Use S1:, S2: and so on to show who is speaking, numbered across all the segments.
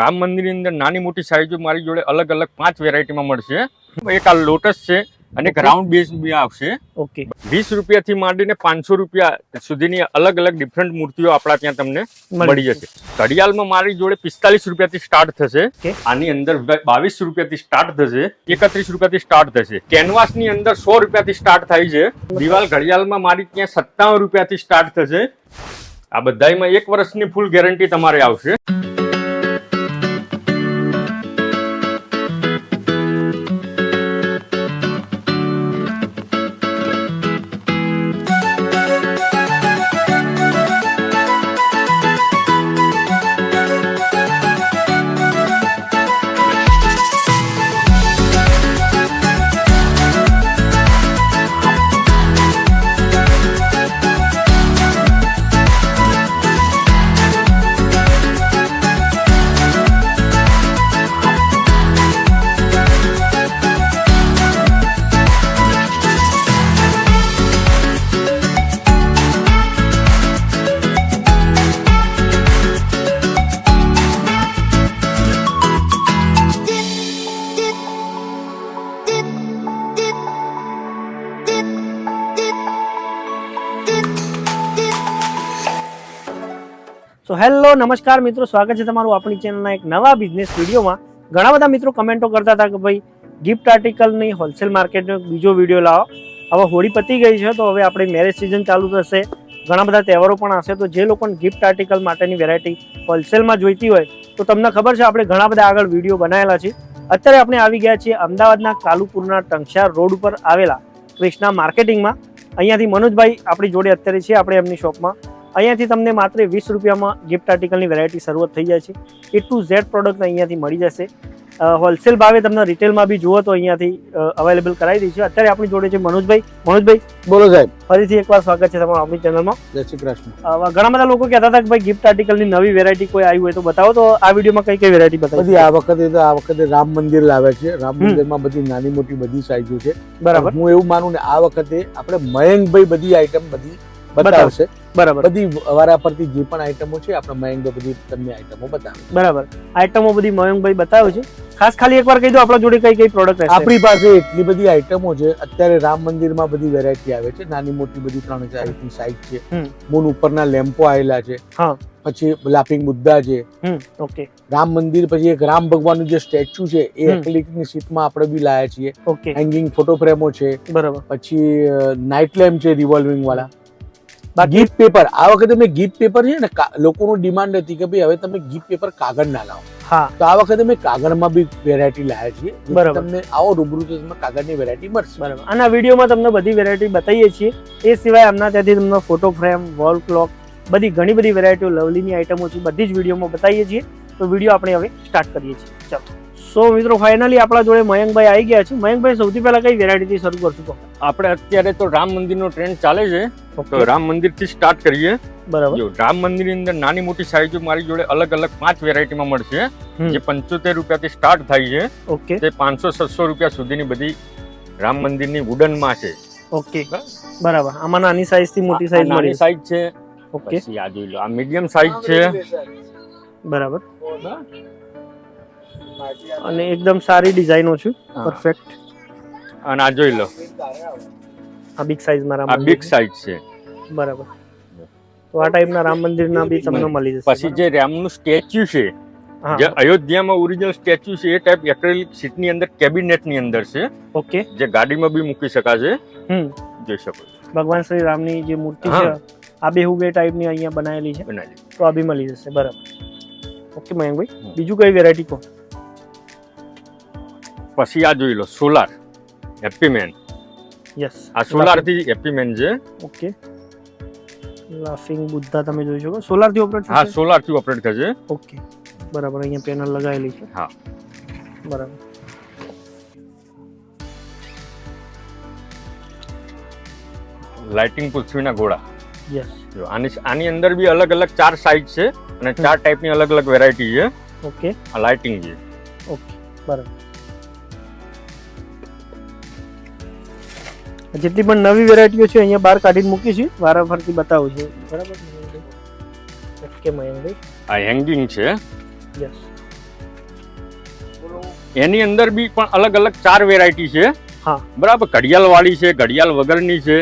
S1: રામ મંદિરની અંદર નાની મોટી સાઈઝો મારી જોડે અલગ અલગ પાંચ વેરાયટીમાં મળશે. એક આ લોટસ છે અને એક રાઉન્ડ બેઝ બી આવશે.
S2: ઓકે
S1: વીસ રૂપિયાથી માંડીને પાંચસો રૂપિયા સુધીની અલગ અલગ ડિફરન્ટ મૂર્તિઓ આપણા ત્યાં તમને મળી જશે. ઘડિયાળમાં મારી જોડે પિસ્તાલીસ રૂપિયાથી સ્ટાર્ટ થશે. આની અંદર બાવીસ રૂપિયાથી સ્ટાર્ટ થશે. એકત્રીસ રૂપિયાથી સ્ટાર્ટ થશે. કેનવાસની અંદર સો રૂપિયાથી સ્ટાર્ટ થાય છે. દિવાલ ઘડિયાળમાં મારી ત્યાં સત્તાવન રૂપિયાથી સ્ટાર્ટ થશે. આ બધાયમાં એક વર્ષની ફૂલ ગેરંટી તમારે આવશે.
S2: હેલો, નમસ્કાર મિત્રો, સ્વાગત છે તમારું આપણી ચેનલના એક નવા બિઝનેસ વિડીયોમાં. ઘણા બધા મિત્રો કમેન્ટો કરતા હતા કે ભાઈ ગિફ્ટ આર્ટિકલની હોલસેલ માર્કેટનો બીજો વીડિયો લાવો. હવે હોળી પતી ગઈ છે, તો હવે આપણે મેરેજ સિઝન ચાલુ થશે. ઘણા બધા તહેવારો પણ હશે, તો જે લોકોને ગિફ્ટ આર્ટિકલ માટેની વેરાયટી હોલસેલમાં જોઈતી હોય, તો તમને ખબર છે, આપણે ઘણા બધા આગળ વીડિયો બનાવેલા છે. અત્યારે આપણે આવી ગયા છીએ અમદાવાદના કાલુપુરના ટંકશાર રોડ ઉપર આવેલા કૃષ્ણા માર્કેટિંગમાં અહીંયાથી મનોજભાઈ આપણી જોડે અત્યારે છે, આપણે એમની શોપમાં અહીંયાથી તમને માત્ર વીસ રૂપિયામાં ગિફ્ટ આર્ટિકલની વેરાયટી શરૂઆત થઈ જાય છે. એ ટુ ઝેડ પ્રોડક્ટ અહીંયાથી મળી જશે. હોલસેલ ભાવે તમને રિટેલમાં બી જુઓ તો અહીંયાથી અવેલેબલ કરાવી દઈશું અત્યારે આપણી જોડે છે મનોજભાઈ. મનોજભાઈ
S3: બોલો સાહેબ.
S2: ફરીથી એકવાર સ્વાગત છે તમારું આપણી ચેનલમાં
S3: જય શ્રી કૃષ્ણ.
S2: ઘણા બધા લોકો કહેતા હતા કે ભાઈ ગિફ્ટ આર્ટિકલની નવી વેરાયટી કોઈ આવી હોય તો બતાવો. તો આ વિડીયોમાં કઈ કઈ વેરાયટી
S3: બધી આ વખતે તો આ વખતે રામ મંદિર લાવે છે. રામ મંદિરમાં બધી નાની મોટી બધી સાઈઝો છે.
S2: બરાબર.
S3: હું એવું માનું ને આ વખતે આપણે મયંકભાઈ બધી આઈટમ બધી બતાવશે.
S2: બરાબર.
S3: બધી વારા પરથી જે પણ આઈટમો છે આપણે મયંક બધી તમને આઈટમો બતાવે.
S2: બરાબર. આઈટમો બધી મયંકભાઈ બતાવે છે. ખાસ ખાલી એકવાર કહી દો આપણા જોડે કઈ કઈ પ્રોડક્ટ રહેશે?
S3: આપણી પાસે એટલી બધી આઈટમો છે. અત્યારે રામ મંદિરમાં બધી વેરાયટી આવે છે. નાની મોટી બધી ત્રણ ચાર સાઈઝ છે. મૂન ઉપરના લેમ્પો આવેલા છે.
S2: હા.
S3: પછી લાફિંગ બુદ્ધા છે.
S2: ઓકે
S3: રામ મંદિર પછી એક રામ ભગવાનનું જે સ્ટેચ્યુ છે એ. એક્લિકની સીટમાં આપણે બી લાયા છીએ. હેંગિંગ ફોટો ફ્રેમો છે.
S2: બરાબર.
S3: પછી નાઇટ લેમ્પ છે રિવોલ્વિંગ વાળા. ગિફ્ટ પેપર આ વખતે મેં ગિફ્ટ પેપર છે ને લોકોનું ડિમાન્ડ હતી કે ભાઈ હવે તમે ગિફ્ટ પેપર કાગળ ના લાવો.
S2: હા.
S3: તો આ વખતે મેં કાગળમાં બી વેરાયટી લાયા છીએ.
S2: બરાબર.
S3: તમને આવો રૂબરૂ તો તમને કાગળની વેરાયટી મળશે.
S2: બરાબર. અને વિડીયોમાં તમને બધી વેરાયટી બતાવીએ છીએ. એ સિવાય આમના ત્યાંથી તમને ફોટો ફ્રેમ વોલ ક્લોક બધી ઘણી બધી વેરાયટીઓ લવલીની આઇટમો છે બધી જ વિડીયોમાં બતાવીએ છીએ. તો વીડિયો આપણે હવે સ્ટાર્ટ કરીએ છીએ. ચાલો. સો મિત્રો ફાઇનલી આપણા જોડે મયંકભાઈ આવી ગયા છે. મયંકભાઈ સૌથી પહેલા કઈ વેરાયટીથી શરૂ કરશું
S1: આપણે અત્યારે તો રામ મંદિરનો ટ્રેન્ડ ચાલે છે. તો રામ મંદિરથી સ્ટાર્ટ કરીએ.
S2: બરાબર.
S1: જો રામ મંદિરની અંદર નાની મોટી સાઈઝો મારી જોડે અલગ અલગ પાંચ વેરાયટીમાં મળશે.
S2: હમ.
S1: જે પંચોતેર રૂપિયાથી સ્ટાર્ટ થાય છે.
S2: ઓકે
S1: તે પાંચસો છસો રૂપિયા સુધીની બધી રામ મંદિરની વુડનમાં છે.
S2: ઓકે બરાબર. આમાં નાની સાઈઝથી મોટી સાઈઝ
S1: નાની
S2: મળી
S1: સાઈઝ છે.
S2: ઓકે
S1: પછી આ જોઈ લો. આ મીડિયમ સાઈઝ છે.
S2: બરાબર. અને એકદમ સારી ડિઝાઇનો છે. પરફેક્ટ
S1: અને આ જોઈ લો.
S2: આ બિગ સાઈઝ મારા
S1: આ બિગ. સાઈઝ છે.
S2: બરાબર. તો આ ટાઈપના રામ મંદિરના બી તમને મળી જશે.
S1: પછી જે રામનું સ્ટેચ્યુ છે જે અયોધ્યામાં ઓરિજિનલ સ્ટેચ્યુ છે એ ટાઈપ એક્રેલિક સીટની અંદર કેબિનેટની અંદર છે.
S2: ઓકે.
S1: જે ગાડીમાં બી મૂકી શકાશે.
S2: હમ.
S1: જોઈ શકો
S2: ભગવાન શ્રી રામની જે મૂર્તિ છે
S1: આ
S2: આ બેહુબે ટાઈપની અહીંયા બનાવેલી છે.
S1: બનાવી
S2: તો આ બી મળી જશે. બરાબર. ઓકે મયંકભાઈ. બીજું કઈ વેરાયટી કહો
S1: પછી આ જોઈ લો સોલાર હેપીમેન
S2: યસ
S1: આ સોલારથી હેપી મેન છે.
S2: ઓકે લાફિંગ બુદ્ધા તમે જોઈ શકો. સોલારથી ઓપરેટ
S1: હા
S2: થશે
S1: સોલારથી ઓપરેટ થશે.
S2: ઓકે બરાબર અહીંયા પેનલ લગાવેલી છે.
S1: હા.
S2: બરાબર.
S1: લાઇટિંગ પૃથ્વીના ઘોડા
S2: યસ
S1: જો આની આની અંદર બી અલગ અલગ ચાર સાઇઝ છે અને ચાર ટાઈપની અલગ અલગ વેરાયટી છે.
S2: ઓકે
S1: આ લાઇટિંગ છે.
S2: ઓકે બરાબર. જેટલી પણ નવી વેરાયટીઓ છે અહીંયા બહાર કાઢીને મૂકી છે. વારાફરતી બતાવું છું. બરાબર ઓકે મયંકભાઈ
S1: આ હેંગિંગ છે.
S2: યસ
S1: એની અંદર બી પણ અલગ અલગ ચાર વેરાયટી છે.
S2: હા.
S1: બરાબર ઘડિયાળ વાળી છે ઘડિયાળ વગરની છે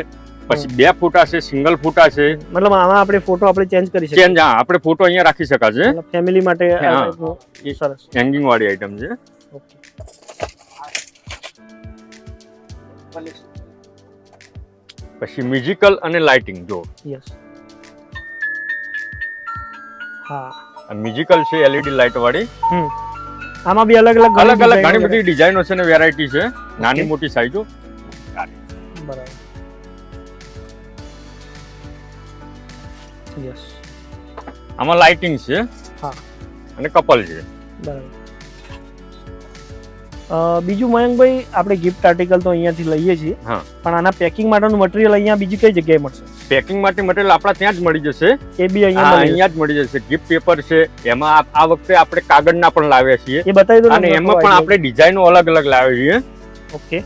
S1: પછી બે ફૂટા છે સિંગલ ફૂટા છે.
S2: મતલબ આમાં આપણે ફોટો આપણે ચેન્જ કરી શકીએ.
S1: ચેન્જ હા આપણે ફોટો અહીંયા રાખી શકાશે.
S2: ફેમિલી માટે સરસ.
S1: હેંગિંગ વાળી આઈટમ છે
S2: ઓકે.
S1: પછી મ્યુઝિકલ અને લાઇટિંગ જો
S2: યસ હા.
S1: આ મ્યુઝિકલ છે એલઈડી લાઇટ વાળી.
S2: હમ. આમાં બી અલગ અલગ
S1: અલગ અલગ ઘણી બધી ડિઝાઇનો છે ને વેરાયટી છે. નાની મોટી સાઈઝો
S2: બરાબર. યસ
S1: આમાં લાઇટિંગ છે
S2: હા.
S1: અને કપલ છે.
S2: બરાબર. બીજું મયંકભાઈ આપણે ગિફ્ટ આર્ટિકલ તો અહીંયાથી લઈએ છીએ. પણ આના પેકિંગ માટેનું મટીરિયલ અહીંયા બીજી કઈ જગ્યાએ મળશે?
S1: પેકિંગ માટે મટીરિયલ આપણા ત્યાં જ મળી જશે.
S2: એ બી અહીંયા
S1: અહીંયા જ મળી જશે. ગિફ્ટ પેપર છે. એમાં આ- વખતે આપણે કાગળના પણ લાવ્યા છીએ.
S2: એ બતાવી દો
S1: અને એમાં પણ આપણે ડિઝાઇનો અલગ અલગ લાવ્યા છીએ.
S2: ઓકે.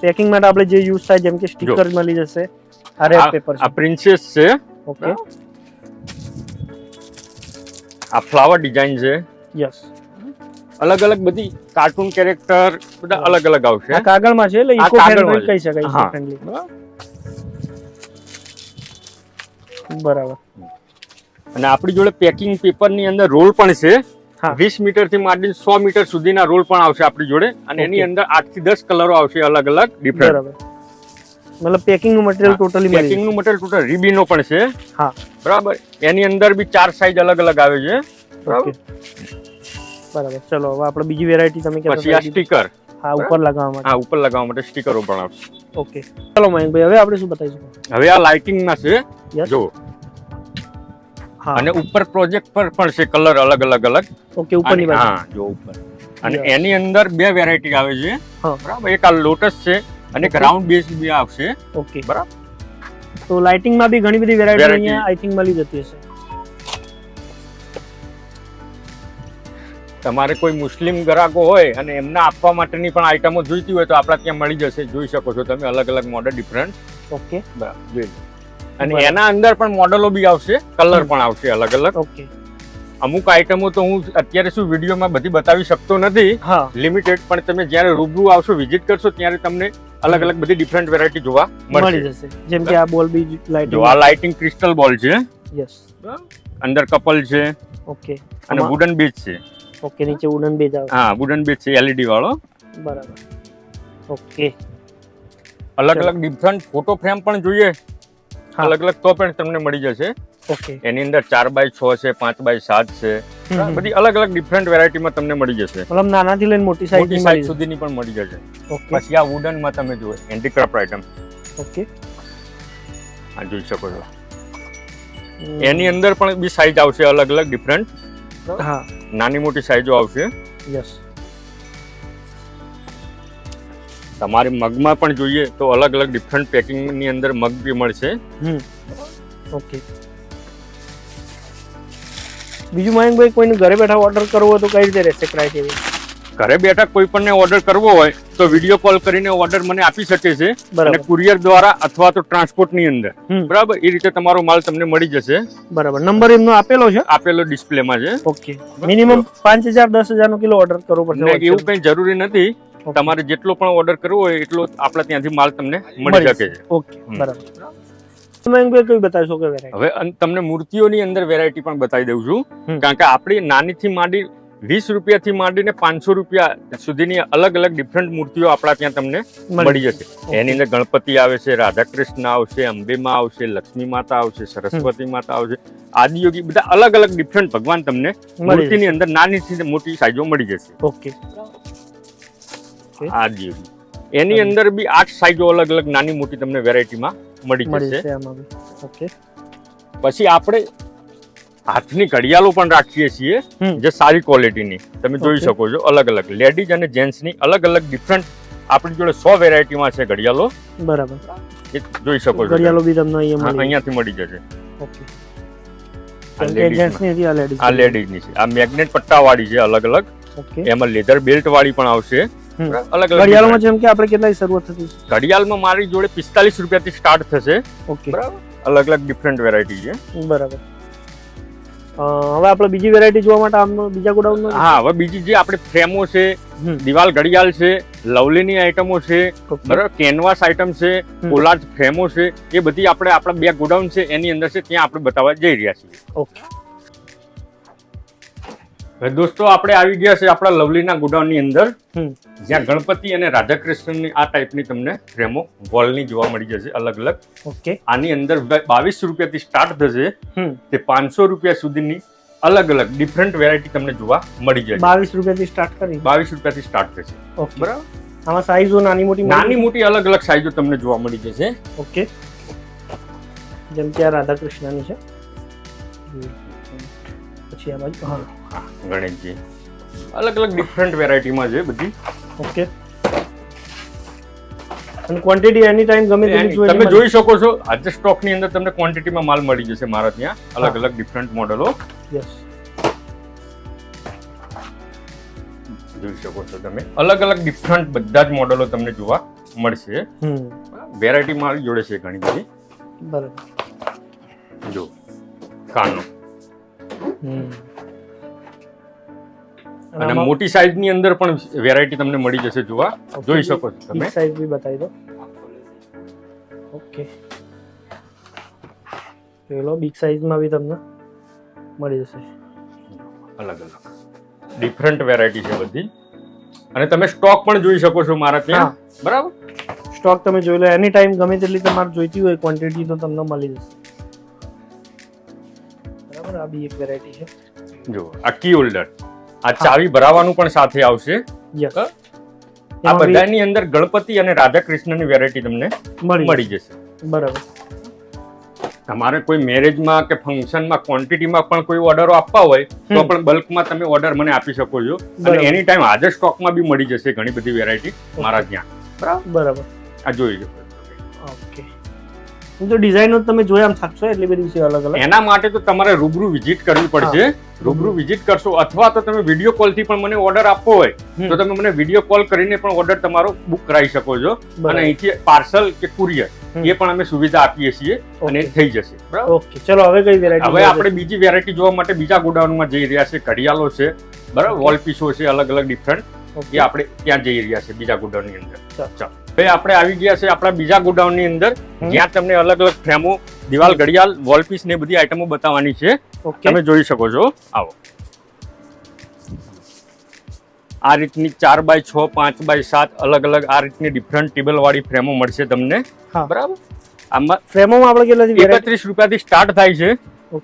S2: પેકિંગ માટે આપણે જે યુઝ થાય જેમ કે સ્ટીકર મળી જશે આ રેપ પેપર
S1: આ પ્રિન્સેસ છે.
S2: ઓકે.
S1: આ ફ્લાવર ડિઝાઇન છે.
S2: યસ
S1: અલગ અલગ બધી કાર્ટૂન કેરેક્ટર બધા અલગ અલગ આવશે.
S2: કાગળમાં છે એટલે ઇકો ફ્રેન્ડલી કહી શકાય ઇકો ફ્રેન્ડલી બરાબર.
S1: અને આપણી જોડે પેકિંગ પેપરની અંદર રોલ પણ છે. વીસ મીટરથી માંડીને સો મીટર સુધીના રોલ પણ આવશે આપણી જોડે. અને એની અંદર આઠથી દસ કલરો આવશે અલગ અલગ ડિફરન્ટ
S2: મતલબ પેકિંગનું મટીરિયલ ટોટલી
S1: પેકિંગનું મટીરિયલ ટોટલ રીબીનો પણ છે.
S2: હા.
S1: બરાબર. એની અંદર બી ચાર સાઈઝ અલગ અલગ આવે છે.
S2: ઓકે બરાબર. ચલો હવે આપણે બીજી વેરાયટી તમે
S1: પછી આ સ્ટીકર
S2: હા ઉપર લગાવવા માટે.
S1: હા ઉપર લગાવવા માટે સ્ટીકરો પણ આવશે.
S2: ઓકે. ચલો મયંકભાઈ હવે આપણે શું બતાવીશું?
S1: હવે આ લાઇટિંગ ના છે. જો
S2: હા.
S1: અને ઉપર પ્રોજેક્ટ પર પણ છે કલર અલગ અલગ અલગ.
S2: ઓકે ઉપરની બાજુ.
S1: હા જો ઉપર. અને એની અંદર બે વેરાયટી આવે છે. બરાબર એક આ લોટસ છે અને એક રાઉન્ડ બેઝ બી આવશે.
S2: ઓકે.
S1: બરાબર.
S2: તો લાઇટિંગમાં બી ઘણી બધી વેરાયટી અહીંયા આઈ થિંક મળી જતી હશે.
S1: તમારે કોઈ મુસ્લિમ ગ્રાહકો હોય અને એમને આપવા માટેની પણ આઈટમો જોઈતી હોય તો આપણા ત્યાં મળી જશે જોઈ શકો છો તમે અલગ અલગ મોડલ ડિફરન્ટ
S2: ઓકે
S1: જોઈ લો. અને એના અંદર પણ મોડલો બી આવશે કલર પણ આવશે અલગ અલગ.
S2: ઓકે
S1: અમુક આઈટમો તો હું અત્યારે શું વિડીયોમાં બધી બતાવી શકતો નથી. લિમિટેડ પણ તમે જ્યારે રૂબરૂ આવશો વિઝિટ કરશો ત્યારે તમને અલગ અલગ બધી ડિફરન્ટ વેરાયટી જોવા
S2: મળી જશે. જેમ કે આ બોલ બી લાઇટિંગ
S1: આ લાઇટિંગ ક્રિસ્ટલ બોલ છે.
S2: યસ
S1: અંદર કપલ છે.
S2: ઓકે
S1: અને વુડન બીચ છે.
S2: ઓકે નીચે વુડન બેઝ આવે.
S1: હા વુડન બીચ છે એલઈડી વાળો.
S2: બરાબર. ઓકે
S1: અલગ અલગ ડિફરન્ટ ફોટો ફ્રેમ પણ જોઈએ. અલગ અલગ તો પણ તમને મળી જશે.
S2: ઓકે
S1: એની અંદર ચાર બાય છ છે પાંચ બાય સાત છે. બધી અલગ અલગ ડિફરન્ટ વેરાયટીમાં તમને મળી જશે.
S2: મતલબ નાનાથી લઈને મોટી
S1: મોટી
S2: સાઈઝ
S1: સાઈઝ સુધીની પણ મળી જશે.
S2: ઓકે
S1: પછી આ વુડનમાં તમે જુઓ હેન્ડીક્રાફ્ટ આઇટમ
S2: ઓકે
S1: આ જોઈ શકો છો. એની અંદર પણ બી સાઈઝ આવશે અલગ અલગ ડિફરન્ટ
S2: હા.
S1: નાની મોટી સાઈઝો આવશે.
S2: યસ
S1: તમારે મગમાં પણ જોઈએ તો અલગ અલગ ડિફરન્ટ પેકિંગની અંદર મગ બી મળશે.
S2: હમ. ઓકે બીજું મયંકભાઈ કોઈને ઘરે બેઠા ઓર્ડર કરવો તો કઈ રીતે રહેશે ક્રાઇટેરિયા
S1: ઘરે બેઠા કોઈ પણ ઓર્ડર કરવો હોય તો વીડિયો કોલ કરીને ઓર્ડર મને આપી શકે છે. અને કુરિયર દ્વારા અથવા તો ટ્રાન્સપોર્ટની અંદર બરાબર? એ રીતે તમારો માલ તમને મળી જશે.
S2: બરાબર. નંબર એમનો આપેલો છે?
S1: આપેલો ડિસ્પ્લેમાં છે.
S2: ઓકે. મિનિમમ પાંચ હજાર દસ હજાર નો કિલો ઓર્ડર કરવો પડશે
S1: એવું કઈ જરૂરી નથી. તમારે જેટલો પણ ઓર્ડર કરવો હોય એટલો આપણા ત્યાંથી માલ તમને મળી શકે છે.
S2: ઓકે. બરાબર.
S1: હવે તમને મૂર્તિઓની અંદર વેરાયટી પણ બતાવી દઉં છું. કારણ કે આપણી નાનીથી માંડી વીસ રૂપિયાથી માંડીને પાંચસો રૂપિયા સુધીની અલગ અલગ ડિફરન્ટ મૂર્તિઓ આપણા ત્યાં તમને મળી જશે. એની અંદર ગણપતિ આવે છે રાધા કૃષ્ણ આવશે અંબેમાં આવશે લક્ષ્મી માતા આવશે સરસ્વતી માતા આવશે. આદિયોગી બધા અલગ અલગ ડિફરન્ટ ભગવાન તમને મૂર્તિની અંદર નાની મોટી સાઈઝો મળી જશે.
S2: ઓકે
S1: આદિયોગી. એની અંદર બી આઠ સાઈઝો અલગ અલગ નાની મોટી તમને વેરાયટીમાં મળી જશે. પછી આપણે હાથની ઘડિયાળો પણ રાખીએ છીએ. જે સારી ક્વોલિટીની તમે જોઈ શકો છો અલગ અલગ. લેડીઝ અને જેન્ટ્સની અલગ અલગ ડિફરન્ટ આપણી જોડે સો વેરાયટીમાં છે ઘડિયાળો.
S2: બરાબર.
S1: એ જોઈ શકો છો.
S2: ઘડિયાળો બી તમને
S1: અહીંયાથી મળી જશે. આ લેડીઝની છે આ મેગ્નેટ પટ્ટા વાળી છે. અલગ અલગ. એમાં લેધર બેલ્ટ વાળી પણ આવશે. અલગ
S2: ઘડિયાળોમાં જેમ કે આપણે કેટલાની શરૂઆત થતી
S1: ઘડિયાળમાં મારી જોડે પિસ્તાલીસ રૂપિયાથી સ્ટાર્ટ થશે.
S2: ઓકે
S1: બરાબર. અલગ અલગ ડિફરન્ટ વેરાયટી છે.
S2: બરાબર. હવે આપણે બીજી વેરાયટી જોવા માટે આમ બીજા ગોડાઉન
S1: હા હવે બીજી જે આપણે ફ્રેમો છે દિવાલ ઘડિયાળ છે લવલીની આઈટમો છે બરાબર કેનવાસ આઈટમ છે. કોલાજ ફ્રેમો છે એ બધી આપણે આપણા બે ગોડાઉન છે એની અંદર છે ત્યાં આપણે બતાવવા જઈ રહ્યા છીએ.
S2: ઓકે.
S1: દોસ્તો આપણે આવી ગયા છે આપણા લવલીના ગોડાઉનની અંદર. જ્યાં ગણપતિ અને રાધાકૃષ્ણની આ ટાઈપની તમને ફ્રેમો વોલની જોવા મળી જશે અલગ અલગ.
S2: ઓકે.
S1: આની અંદર બાવીસ રૂપિયાથી સ્ટાર્ટ થશે. તે પાંચસો રૂપિયા સુધીની અલગ અલગ ડિફરન્ટ વેરાયટી તમને જોવા મળી જશે.
S2: બાવીસ રૂપિયાથી સ્ટાર્ટ કરી.
S1: બાવીસ રૂપિયાથી સ્ટાર્ટ થશે.
S2: ઓકે.
S1: બરાબર?
S2: આમાં સાઈઝો નાની મોટી
S1: નાની મોટી અલગ અલગ સાઈઝો તમને જોવા મળી જશે.
S2: ઓકે. જેમ કે આ રાધાકૃષ્ણની છે. પછી આ બાજુ હા,
S1: ગણેશજી અલગ અલગ ડિફરન્ટ વેરાયટીમાં છે બધી.
S2: ઓકે. અને ક્વોન્ટિટી એની ટાઈમ ગમે તેની
S1: તમે જોઈ શકો છો આજે સ્ટોકની અંદર તમને ક્વોન્ટિટીમાં માલ મળી જશે મારા ત્યાં. અલગ અલગ ડિફરન્ટ મોડેલો
S2: યસ
S1: જોઈ શકો છો તમે. અલગ અલગ ડિફરન્ટ બધા જ મોડેલો તમને જોવા મળશે.
S2: હમ.
S1: વેરાયટી મારી જોડે છે ઘણી બધી.
S2: બરાબર.
S1: જો કાનો
S2: હમ.
S1: અને મોટી સાઈઝની અંદર પણ વેરાયટી તમને મળી જશે જોવા. જોઈ શકો છો તમે.
S2: સાઈઝ બી બતાવી દો. ઓકે પેલો બિગ સાઈઝમાં બી તમને મળી જશે.
S1: અલગ અલગ. ડિફરન્ટ વેરાયટી છે બધી. અને તમે સ્ટોક પણ જોઈ શકો છો મારા ત્યાં. બરાબર?
S2: સ્ટોક તમે જોઈ લો એની ટાઈમ ગમે તેટલી તમારે જોઈતી હોય ક્વોન્ટિટી તો તમને મળી જશે. બરાબર? આ બી એક વેરાયટી છે.
S1: જો આ કી હોલ્ડર આ ચાવી ભરાવાનું પણ સાથે આવશે. આ બધાની અંદર ગણપતિ અને રાધા કૃષ્ણની વેરાયટી તમને
S2: મળી
S1: મળી જશે.
S2: બરાબર.
S1: તમારે કોઈ મેરેજમાં કે ફંક્શનમાં ક્વોન્ટિટીમાં પણ કોઈ ઓર્ડરો આપવા હોય તો પણ બલ્કમાં તમે ઓર્ડર મને આપી શકો છો. અને એની ટાઈમ હાજર સ્ટોકમાં બી મળી જશે ઘણી બધી વેરાયટી મારા ત્યાં.
S2: બરાબર?
S1: આ જોઈ લો.
S2: ઓકે તો ડિઝાઇનો તમે જોયા આમ થાકશો એટલી બધી અલગ અલગ
S1: એના માટે તો તમારે રૂબરૂ વિઝિટ કરવી પડશે. રૂબરૂ વિઝિટ કરશો અથવા તો તમે વીડિયો કોલથી પણ મને ઓર્ડર આપવો હોય તો તમે મને વીડિયો કોલ કરીને પણ ઓર્ડર તમારો બુક કરાવી શકો છો. અને અહીંથી પાર્સલ કે કુરિયર એ પણ અમે સુવિધા આપીએ છીએ અને. થઈ જશે. બરાબર?
S2: ઓકે ચલો હવે કઈ વેરાયટી
S1: હવે આપણે બીજી વેરાયટી જોવા માટે બીજા ગોડાઉનમાં જઈ રહ્યા છે ઘડિયાળો છે. બરાબર? વોલ પીસો છે અલગ અલગ ડિફરન્ટ એ આપણે ત્યાં જઈ રહ્યા છે બીજા ગોડાઉનની અંદર.
S2: ચાલો.
S1: હવે આપણે આવી ગયા છે આપણા બીજા ગોડાઉનની અંદર.
S2: હમ.
S1: જ્યાં તમને અલગ અલગ ફ્રેમો દિવાલ ઘડિયાળ વોલપીસ ને બધી આઈટમો બતાવવાની છે. તમે જોઈ શકો છો. આવો. આ રીતની ચાર બાય છ પાંચ બાય સાત અલગ અલગ આ રીતની ડિફરન્ટ ટેબલ વાળી ફ્રેમો મળશે તમને. બરાબર? આમાં
S2: ફ્રેમોમાં આપણે વેરાયટી
S1: એકત્રીસ રૂપિયાથી સ્ટાર્ટ થાય છે.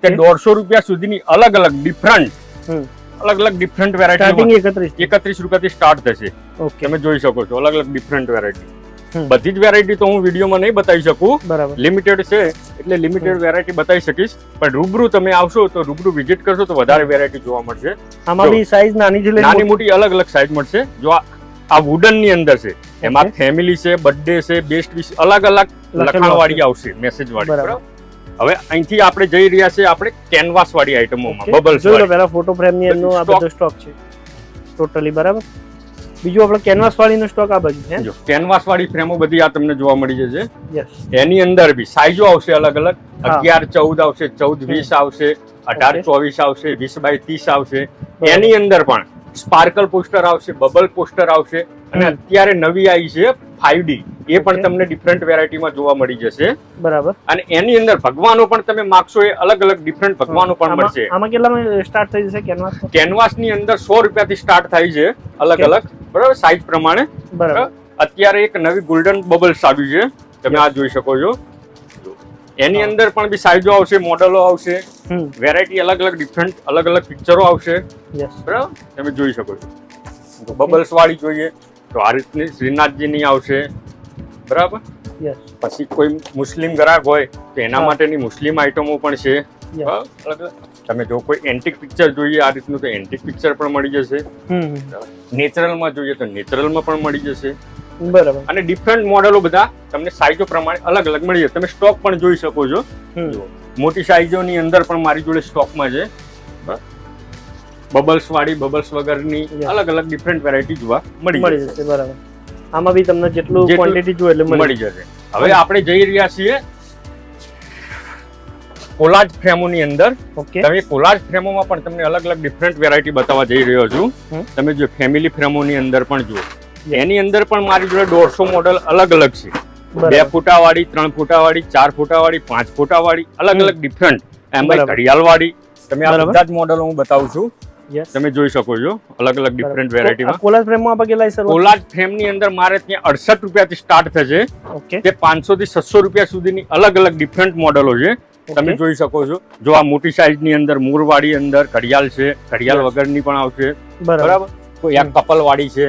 S1: કે દોઢસો રૂપિયા સુધીની અલગ અલગ ડિફરન્ટ અલગ અલગ ડિફરન્ટ વેરાયટી
S2: એકત્રીસ.
S1: રૂપિયાથી સ્ટાર્ટ થશે. તમે જોઈ શકો છો અલગ અલગ ડિફરન્ટ વેરાયટી. બધી જ વેરાયટી તો હું વિડીયોમાં નહીં બતાવી શકું.
S2: બરાબર.
S1: લિમિટેડ છે એટલે લિમિટેડ વેરાયટી બતાવી શકીશ. પણ રૂબરૂ તમે આવશો તો રૂબરૂ વિઝિટ કરશો તો વધારે વેરાયટી જોવા મળશે.
S2: આમાં બી સાઈઝ નાની થી
S1: નાની મોટી. અલગ અલગ સાઈઝ મળશે. જો આ- વુડનની અંદર છે એમાં ફેમિલી છે બર્થડે છે બેસ્ટ વિશ અલગ અલગ લખાણ વાળી આવશે મેસેજ વાળી.
S2: બરાબર.
S1: હવે અહીંથી આપણે જઈ રહ્યા છે આપણે કેનવાસ વાળી આઈટમોમાં
S2: Okay.
S1: બબલ્સ
S2: જોઈ લો પહેલા ફોટો ફ્રેમની અંદર આ. બધો સ્ટોક છે. ટોટલી બરાબર. બીજું આપણે કેનવાસ વાળીનો સ્ટોક આ બાજુ છે.
S1: જો કેનવાસ વાળી ફ્રેમો બધી આ તમને જોવા મળી જશે.
S2: યસ
S1: એની અંદર બી સાઈઝો આવશે અલગ અલગ. અગિયાર ચૌદ આવશે ચૌદ વીસ આવશે અઢાર ચોવીસ આવશે વીસ બાય ત્રીસ આવશે. એની અંદર પણ સ્પાર્કલ પોસ્ટર આવશે બબલ પોસ્ટર આવશે. અને અત્યારે નવી આવી છે ફાઈવ ડી એ પણ તમને ડિફરન્ટ વેરાયટીમાં જોવા મળી જશે.
S2: બરાબર.
S1: અને એની અંદર ભગવાનો પણ તમે માગશો એ અલગ અલગ ડિફરન્ટ ભગવાનો પણ મળશે.
S2: આમાં કેટલામાં સ્ટાર્ટ થઈ જશે કેનવાસ?
S1: કેનવાસની અંદર સો રૂપિયાથી સ્ટાર્ટ થાય છે અલગ અલગ. બરાબર? સાઈઝ પ્રમાણે.
S2: બરાબર.
S1: અત્યારે એક નવી ગોલ્ડન બબલ્સ આવ્યું છે. તમે આ જોઈ શકો છો. એની અંદર પણ બી સાઈઝો આવશે મોડલો આવશે. વેરાયટી અલગ અલગ ડિફરન્ટ અલગ અલગ પિક્ચરો આવશે. બરાબર? તમે જોઈ શકો છો. બબલ્સ વાળી જોઈએ. તો આ રીતની શ્રીનાથજીની આવશે. બરાબર? પછી કોઈ મુસ્લિમ ગ્રાહક હોય તો એના માટેની મુસ્લિમ આઈટમો પણ છે. તમે જો કોઈ એન્ટિક પિક્ચર જોઈએ આ રીતનું તો એન્ટિક પિક્ચર પણ મળી જશે. નેચરલમાં જોઈએ તો નેચરલમાં પણ મળી જશે.
S2: બરાબર.
S1: અને ડિફરન્ટ મોડેલો બધા તમને સાઈઝો પ્રમાણે અલગ અલગ મળી જશે તમે સ્ટોક પણ જોઈ શકો છો. મોટી સાઈઝોની અંદર પણ મારી જોડે સ્ટોકમાં છે. બબલ્સ વાળી બબલ્સ વગરની. અલગ અલગ ડિફરન્ટ વેરાયટી જોવા મળી જશે.
S2: બરાબર. આમાં બી તમને જેટલું ક્વોન્ટિટી જોઈએ એટલે મળી
S1: જશે. હવે આપણે જઈ રહ્યા છીએ કોલાજ ફ્રેમોની અંદર.
S2: ઓકે.
S1: તમે કોલાજ ફ્રેમોમાં પણ તમને અલગ અલગ ડિફરન્ટ વેરાયટી બતાવવા જઈ રહ્યો છું. તમે જો ફેમિલી ફ્રેમોની અંદર પણ જુઓ. એની અંદર પણ મારી જોડે દોઢસો મોડલ અલગ અલગ છે. બે
S2: ફૂટા
S1: વાળી ત્રણ ફૂટાવાળી ચાર ફૂટાવાળી પાંચ ફૂટાવાળી અલગ અલગ ડિફરન્ટ એમ
S2: ઘડિયાળ
S1: વાળી તમે આ. બધા જ મોડલ હું બતાવું છું. તમે જોઈ શકો છો અલગ અલગ ડિફરન્ટ વેરાયટીમાં
S2: કોલાજ ફ્રેમમાં આપણે કેટલા સર.
S1: કોલાજ ફ્રેમની અંદર મારે ત્યાં અડસઠ રૂપિયાથી સ્ટાર્ટ થશે.
S2: ઓકે.
S1: તે પાંચસો થી છસો રૂપિયા સુધીની અલગ અલગ ડિફરન્ટ મોડલો છે. તમે જોઈ શકો છો. જો આ મોટી સાઈઝની અંદર મૂરવાળી અંદર ઘડિયાળ છે ઘડિયાળ વગરની પણ આવશે.
S2: બરાબર.
S1: કોઈ આ
S2: હમ.
S1: કપલ વાળી છે.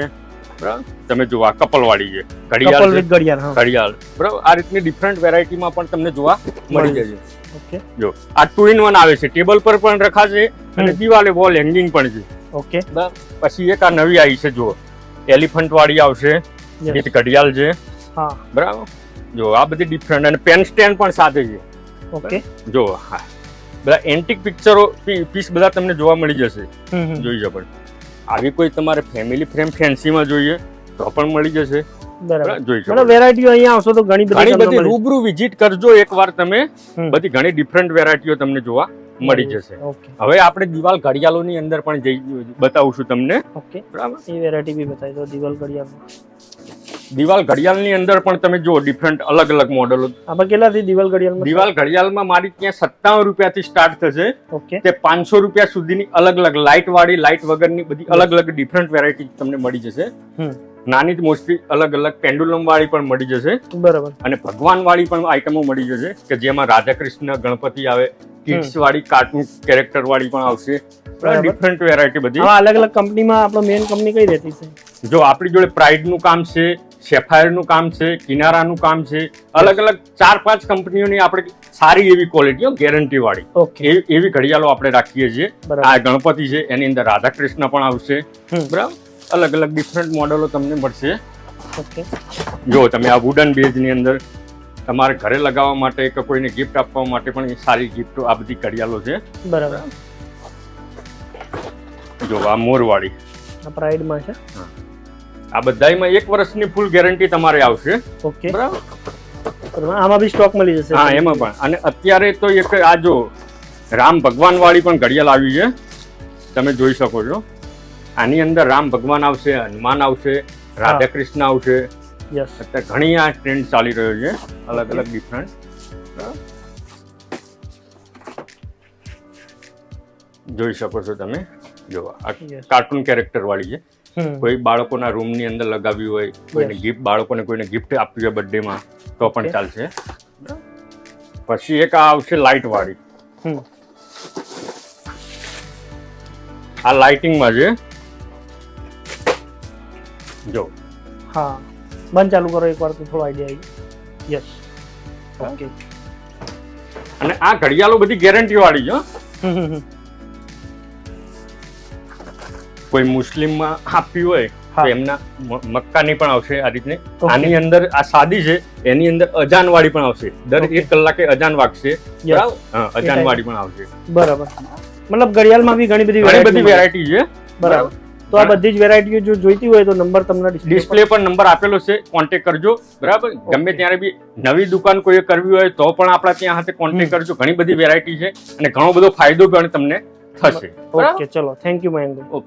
S1: બરાબર? તમે જોવા કપલવાડી છે. ઘડિયાળ
S2: ઘડિયાળ
S1: ઘડિયાળ. બરાબર? આ રીતની ડિફરન્ટ વેરાયટીમાં પણ તમને જોવા મળી જશે.
S2: ઓકે.
S1: જો આ ટુ ઇન વન આવે છે. ટેબલ પર પણ રખાશે અને. દિવાલે વોલ હેંગિંગ પણ છે.
S2: ઓકે.
S1: પછી એક આ નવી આવી છે જુઓ. એલિફન્ટ વાળી આવશે.
S2: એક
S1: વિથ ઘડિયાળ છે.
S2: હા.
S1: બરાબર? જો આ બધી ડિફરન્ટ અને પેન સ્ટેન્ડ પણ સાથે છે.
S2: ઓકે.
S1: જો હા. બધા એન્ટિક પિક્ચરો પીસ બધા તમને જોવા મળી જશે. જોઈ શકો આવી કોઈ તમારે ફેમિલી ફ્રેમ ફેન્સીમાં જોઈએ તો પણ મળી જશે? જોઈ શકો
S2: વેરાયટીઓ અહીંયા આવશો તો ઘણી બધી
S1: બધી રૂબરૂ વિઝિટ કરજો એકવાર તમે. બધી ઘણી ડિફરન્ટ વેરાયટીઓ તમને જોવા મળી જશે. હવે આપણે દિવાલ ઘડિયાળોની અંદર પણ જઈ બતાવું તમને.
S2: ઓકે.
S1: બરાબર?
S2: એ વેરાયટી બી બતાવી દો દિવાલ ઘડિયાળમાં
S1: દિવાલ ઘડિયાળની અંદર પણ તમે જો ડિફરન્ટ અલગ અલગ મોડેલો
S2: આમાં કેટલાથી દિવાલ ઘડિયાળ
S1: દિવાલ ઘડિયાળમાં મારી ત્યાં સત્તાવન રૂપિયાથી સ્ટાર્ટ થશે.
S2: ઓકે.
S1: તે પાંચસો રૂપિયા સુધીની અલગ અલગ લાઇટ વાળી લાઇટ વગરની બધી અલગ અલગ ડિફરન્ટ વેરાયટી તમને મળી જશે. નાની મોસ્ટલી અલગ અલગ પેન્ડુલમ વાળી પણ મળી જશે.
S2: બરાબર.
S1: અને ભગવાન વાળી પણ આઈટમો મળી જશે કે જેમાં રાધા કૃષ્ણ ગણપતિ આવે કિડ્સ વાળી કાર્ટૂન કેરેક્ટર વાળી પણ આવશે. ડિફરન્ટ વેરાયટી બધી.
S2: અલગ અલગ કંપનીમાં આપણો મેઇન કંપની કઈ રહેતી છે?
S1: જો આપણી જોડે પ્રાઇડનું કામ છે સેફાયરનું કામ છે કિનારાનું કામ છે અલગ અલગ ચાર પાંચ કંપનીઓની આપણે સારી એવી ક્વોલિટી ગેરંટી વાળી. એવી ઘડિયાળો આપણે રાખીએ છીએ. આ ગણપતિ છે એની અંદર રાધા કૃષ્ણ પણ આવશે. બરાબર. અલગ અલગ ડિફરન્ટ મોડલો તમને મળશે.
S2: ઓકે
S1: જો તમે આ વુડન બેઝની અંદર તમારે ઘરે લગાવવા માટે કે કોઈને ગિફ્ટ આપવા માટે પણ સારી ગિફ્ટો આ બધી ઘડિયાળો છે.
S2: બરાબર.
S1: જો આ મોરવાળી
S2: આ પ્રાઇડમાં છે.
S1: આ બધાયમાં એક વર્ષની ફૂલ ગેરંટી તમારે આવશે.
S2: ઓકે
S1: બરાબર?
S2: બરાબર. આમાં બી સ્ટોક મળી જશે.
S1: હા એમાં પણ. અને અત્યારે તો એક આ જો રામ ભગવાન વાળી પણ ઘડિયાળ આવી છે. તમે જોઈ શકો છો. આની અંદર રામ ભગવાન આવશે હનુમાન આવશે રાધા કૃષ્ણ આવશે. અત્યારે ઘણી આ ટ્રેન્ડ ચાલી રહ્યો છે અલગ અલગ ડિફરન્ટ જોઈ શકો છો તમે. જોવા આ કાર્ટૂન કેરેક્ટર વાળી છે. કોઈ બાળકોના રૂમની અંદર લગાવી હોય કોઈને ગિફ્ટ બાળકોને કોઈને ગિફ્ટ આપવી હોય બર્થડે માં તો પણ ચાલશે. પછી એક આ આવશે લાઇટ વાળી.
S2: આ
S1: આ લાઇટિંગમાં છે. જો.
S2: હા. બંધ ચાલુ કરો એકવાર તો થોડો આઈડિયા આવી યસ ઓકે
S1: અને આ ઘડિયાળો બધી ગેરંટી વાળી છે. કોઈ મુસ્લિમમાં આપવી હોય. તો એમના મક્કાની પણ આવશે આ રીતની. આની અંદર આ સાદી છે એની અંદર અજાન વાળી પણ આવશે. દર એક કલાકે અજાન વાગશે. બરાબર? અજાન વાળી પણ આવશે.
S2: બરાબર. મતલબ ઘડિયાળમાં બી ઘણી બધી
S1: ઘણી બધી વેરાયટી છે.
S2: બરાબર. તો આ બધી જ વેરાયટીઓ જો જોઈતી હોય તો નંબર તમને
S1: ડિસ્પ્લે પર નંબર આપેલો છે કોન્ટેક્ટ કરજો. બરાબર? ગમે ત્યારે બી નવી દુકાન કોઈએ કરવી હોય તો પણ આપણા ત્યાં હાથે કોન્ટેક કરજો. ઘણી બધી વેરાયટી છે અને ઘણો બધો ફાયદો પણ તમને થશે.
S2: ઓકે ચલો. Thank you Mayankbhai